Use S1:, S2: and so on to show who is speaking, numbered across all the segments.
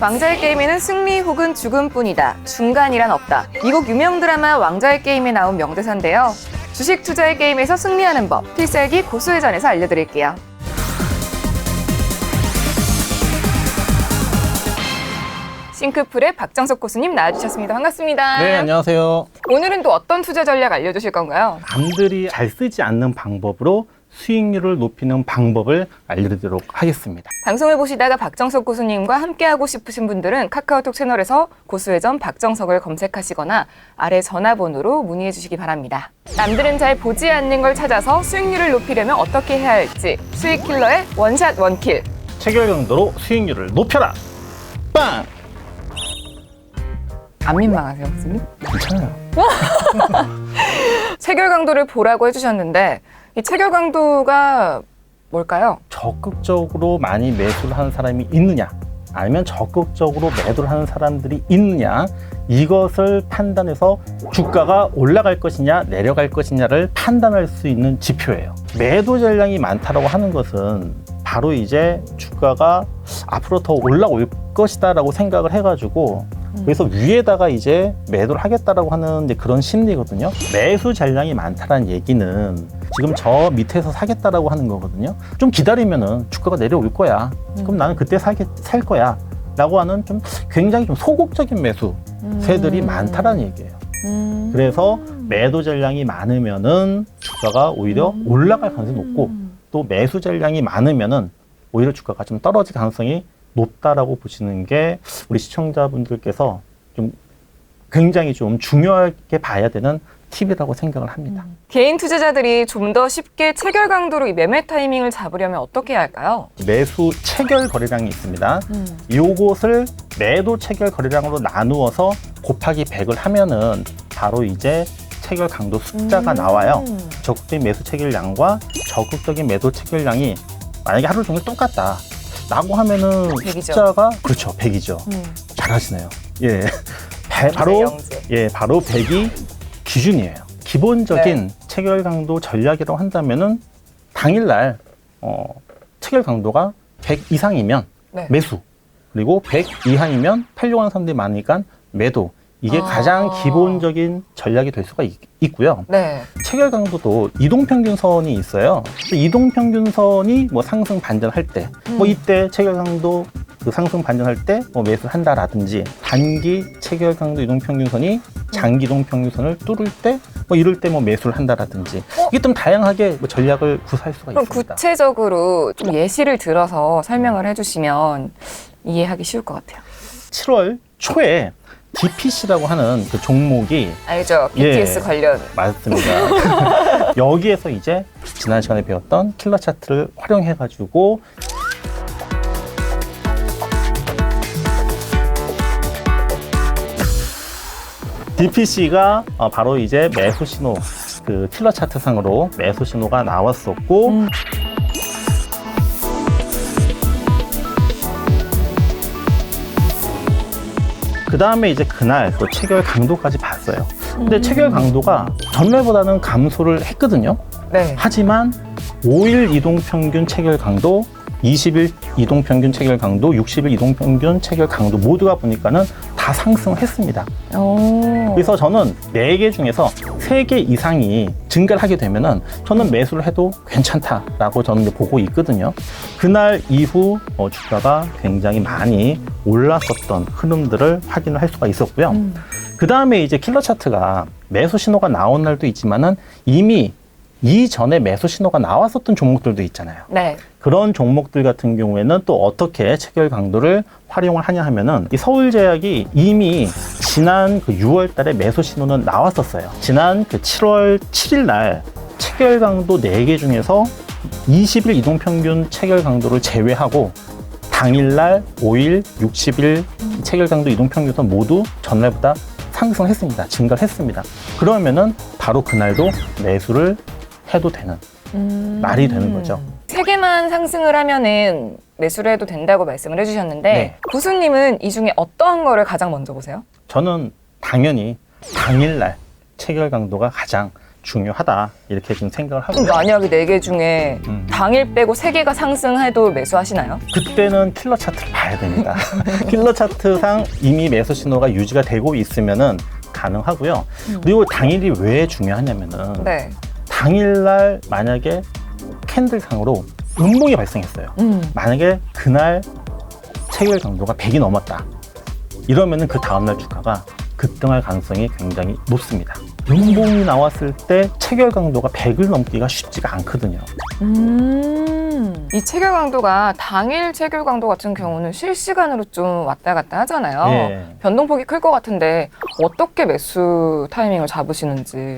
S1: 왕자의 게임에는 승리 혹은 죽음뿐이다. 중간이란 없다. 미국 유명 드라마 왕자의 게임에 나온 명대사인데요. 주식 투자의 게임에서 승리하는 법, 필살기 고수회전에서 알려드릴게요. 싱크풀의 박정석 고수님 나와주셨습니다. 반갑습니다.
S2: 네, 안녕하세요.
S1: 오늘은 또 어떤 투자 전략 알려주실 건가요?
S2: 남들이 잘 쓰지 않는 방법으로 수익률을 높이는 방법을 알려드리도록 하겠습니다.
S1: 방송을 보시다가 박정석 고수님과 함께하고 싶으신 분들은 카카오톡 채널에서 고수회전 박정석을 검색하시거나 아래 전화번호로 문의해 주시기 바랍니다. 남들은 잘 보지 않는 걸 찾아서 수익률을 높이려면 어떻게 해야 할지 수익 킬러의 원샷 원킬.
S2: 체결 강도로 수익률을 높여라! 빵!
S1: 안 민망하세요, 고수님?
S2: 괜찮아요.
S1: 체결 강도를 보라고 해주셨는데 이 체결 강도가 뭘까요?
S2: 적극적으로 많이 매수를 하는 사람이 있느냐, 아니면 적극적으로 매도를 하는 사람들이 있느냐, 이것을 판단해서 주가가 올라갈 것이냐, 내려갈 것이냐를 판단할 수 있는 지표예요. 매도 전량이 많다라고 하는 것은 바로 이제 주가가 앞으로 더 올라올 것이다라고 생각을 해가지고 그래서 위에다가 이제 매도를 하겠다라고 하는 그런 심리거든요. 매수 잔량이 많다는 얘기는 지금 저 밑에서 사겠다라고 하는 거거든요. 좀 기다리면은 주가가 내려올 거야. 그럼 나는 그때 사게 살 거야. 라고 하는 좀 굉장히 좀 소극적인 매수 세들이 많다라는 얘기예요.
S1: 음.
S2: 그래서 매도 잔량이 많으면은 주가가 오히려 올라갈 가능성이 높고 또 매수 잔량이 많으면은 오히려 주가가 좀 떨어질 가능성이 높다라고 보시는 게 우리 시청자분들께서 좀 굉장히 좀 중요하게 봐야 되는 팁이라고 생각을 합니다.
S1: 개인 투자자들이 좀 더 쉽게 체결 강도로 이 매매 타이밍을 잡으려면 어떻게 해야 할까요?
S2: 매수 체결 거래량이 있습니다.
S1: 음.
S2: 요것을 매도 체결 거래량으로 나누어서 곱하기 100을 하면은 바로 이제 체결 강도 숫자가
S1: 음.
S2: 나와요. 적극적인 매수 체결량과 적극적인 매도 체결량이 만약에 하루 종일 똑같다. 라고 하면은. 숫자가 그렇죠. 100이죠.
S1: 음.
S2: 잘하시네요. 예. 배- 바로
S1: 영재.
S2: 예, 바로 100이 기준이에요. 기본적인
S1: 네.
S2: 체결 강도 전략이라고 한다면은 당일날 어, 체결 강도가 100 이상이면
S1: 네.
S2: 매수 그리고 100 이하이면 팔려고 하는 사람들이 많으니까 매도 이게
S1: 아.
S2: 가장 기본적인 전략이 될 수가 있, 있고요.
S1: 네.
S2: 체결 강도도 이동 평균선이 있어요. 그 이동 평균선이 뭐 상승 반전할 때, 뭐
S1: 음.
S2: 이때 체결 강도 그 상승 반전할 때 뭐 매수를 한다라든지 단기 체결 강도 이동 평균선이 장기 이동 평균선을 뚫을 때 뭐 이럴 때 뭐 매수를 한다라든지
S1: 어?
S2: 이게 좀 다양하게 뭐 전략을 구사할 수가
S1: 그럼
S2: 있습니다.
S1: 구체적으로 좀 예시를 들어서 설명을 해주시면 이해하기 쉬울 것 같아요.
S2: 7월 초에 DPC라고 하는 그 종목이
S1: 알죠? BTS
S2: 예.
S1: 관련.
S2: 맞습니다. 여기에서 이제 지난 시간에 배웠던 킬러 차트를 활용해가지고 DPC가 어, 바로 이제 매수 신호, 그 킬러 차트 상으로 매수 신호가 나왔었고,
S1: 음.
S2: 그 다음에 이제 그날 또 체결 강도까지 봤어요.
S1: 음.
S2: 근데 체결 강도가 전날보다는 감소를 했거든요.
S1: 네.
S2: 하지만 5일 이동 평균 체결 강도, 20일 이동 평균 체결 강도, 60일 이동 평균 체결 강도 모두가 보니까는 다 상승했습니다.
S1: 오.
S2: 그래서 저는 4개 중에서 3개 이상이 증가를 하게 되면은 저는 매수를 해도 괜찮다라고 저는 보고 있거든요. 그날 이후 어, 주가가 굉장히 많이 올랐었던 흐름들을 확인을 할 수가 있었고요.
S1: 음.
S2: 그 다음에 이제 킬러 차트가 매수 신호가 나온 날도 있지만은 이미 이전에 매수 신호가 나왔었던 종목들도 있잖아요.
S1: 네.
S2: 그런 종목들 같은 경우에는 또 어떻게 체결 강도를 활용을 하냐 하면은 이 서울제약이 이미 지난 그 6월 달에 매수 신호는 나왔었어요. 지난 그 7월 7일 날 체결 강도 4개 중에서 20일 이동 평균 체결 강도를 제외하고 당일날 5일, 60일 체결 강도 이동 평균선 모두 전날보다 상승했습니다. 증가를 했습니다. 그러면은 바로 그날도 매수를 해도 되는
S1: 음.
S2: 날이 되는 거죠.
S1: 세 개만 상승을 하면은 매수를 해도 된다고 말씀을 해주셨는데
S2: 네.
S1: 구수님은 이 중에 어떠한 거를 가장 먼저 보세요?
S2: 저는 당연히 당일날 체결 강도가 가장 중요하다 이렇게 좀 생각을 하고
S1: 그럼 만약에 네 개 중에
S2: 음.
S1: 당일 빼고 세 개가 상승해도 매수하시나요?
S2: 그때는 킬러 차트를 봐야 됩니다. 킬러 차트상 이미 매수 신호가 유지가 되고 있으면은 가능하고요. 그리고 당일이 왜 중요하냐면은
S1: 네.
S2: 당일날 만약에 캔들상으로 음봉이 발생했어요.
S1: 음.
S2: 만약에 그날 체결 강도가 100이 넘었다. 이러면은 그 다음날 주가가 급등할 가능성이 굉장히 높습니다. 음봉이 나왔을 때 체결 강도가 100을 넘기가 쉽지가 않거든요.
S1: 음. 이 체결 강도가 당일 체결 강도 같은 경우는 실시간으로 좀 왔다 갔다 하잖아요.
S2: 예.
S1: 변동폭이 클 것 같은데 어떻게 매수 타이밍을 잡으시는지.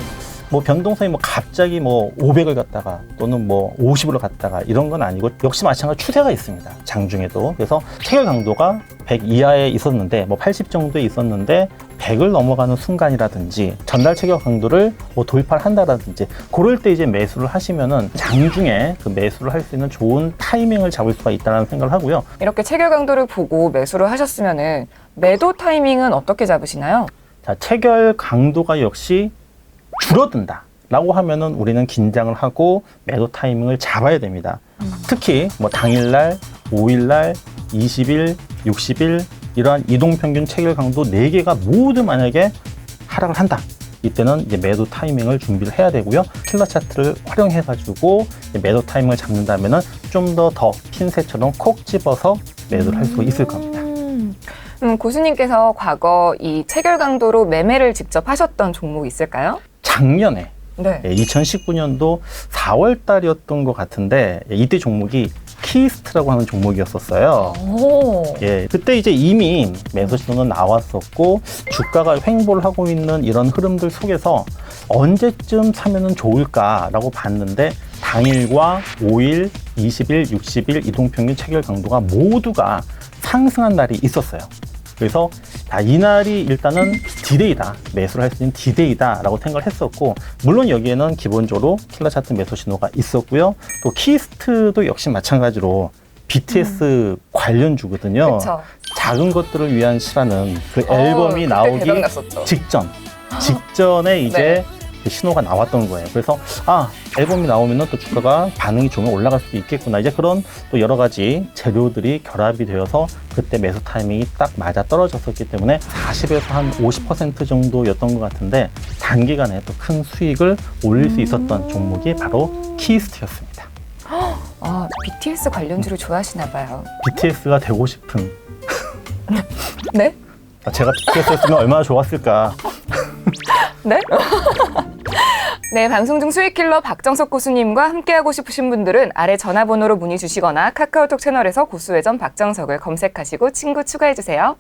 S2: 뭐 변동성이 뭐 갑자기 뭐 500을 갔다가 또는 뭐 50으로 갔다가 이런 건 아니고 역시 마찬가지 추세가 있습니다. 장중에도. 그래서 체결 강도가 100 이하에 있었는데 뭐 80 정도에 있었는데 100을 넘어가는 순간이라든지 전달 체결 강도를 뭐 돌파를 한다라든지 그럴 때 이제 매수를 하시면은 장중에 그 매수를 할 수 있는 좋은 타이밍을 잡을 수가 있다는 생각을 하고요.
S1: 이렇게 체결 강도를 보고 매수를 하셨으면은 매도 타이밍은 어떻게 잡으시나요?
S2: 자, 체결 강도가 역시 줄어든다. 라고 하면은 우리는 긴장을 하고 매도 타이밍을 잡아야 됩니다. 특히 뭐 당일날, 5일날, 20일, 60일 이러한 이동평균 체결 강도 4개가 모두 만약에 하락을 한다. 이때는 이제 매도 타이밍을 준비를 해야 되고요. 킬러 차트를 활용해 가지고 매도 타이밍을 잡는다면은 좀 더 더 핀셋처럼 콕 집어서 매도를 할 수 있을 겁니다.
S1: 음, 음, 고수님께서 과거 이 체결 강도로 매매를 직접 하셨던 종목 있을까요?
S2: 작년에
S1: 네.
S2: 2019년도 4월 달이었던 것 같은데 예, 이때 종목이 키스트라고 하는 종목이었었어요.
S1: 오.
S2: 예, 그때 이제 이미 매수 신호는 나왔었고 주가가 횡보를 하고 있는 이런 흐름들 속에서 언제쯤 사면은 좋을까라고 봤는데 당일과 5일, 20일, 60일 이동평균 체결 강도가 모두가 상승한 날이 있었어요. 그래서 아, 이날이 일단은 디데이다. 매수를 할 수 있는 디데이다라고 생각을 했었고, 물론 여기에는 기본적으로 킬러 차트 매수 신호가 있었고요. 또 키스트도 역시 마찬가지로 BTS 관련주거든요.
S1: 그렇죠.
S2: 작은 것들을 위한 시라는 그
S1: 어,
S2: 앨범이 나오기. 직전, 직전에 이제
S1: 네.
S2: 그 신호가 나왔던 거예요. 그래서 아 앨범이 나오면은 또 주가가 반응이 좋으면 올라갈 수도 있겠구나. 이제 그런 또 여러 가지 재료들이 결합이 되어서 그때 매수 타이밍이 딱 맞아 떨어졌었기 때문에 40에서 한 50% 정도였던 것 같은데 단기간에 또 큰 수익을 올릴 수 있었던 종목이 바로 키스트였습니다.
S1: 아, BTS 관련주를 좋아하시나 봐요.
S2: BTS가 되고 싶은
S1: 네?
S2: 아, 제가 BTS였으면 얼마나 좋았을까.
S1: 네? 네, 방송 중 수익킬러 박정석 고수님과 함께하고 싶으신 분들은 아래 전화번호로 문의 주시거나 카카오톡 채널에서 고수회전 박정석을 검색하시고 친구 추가해주세요.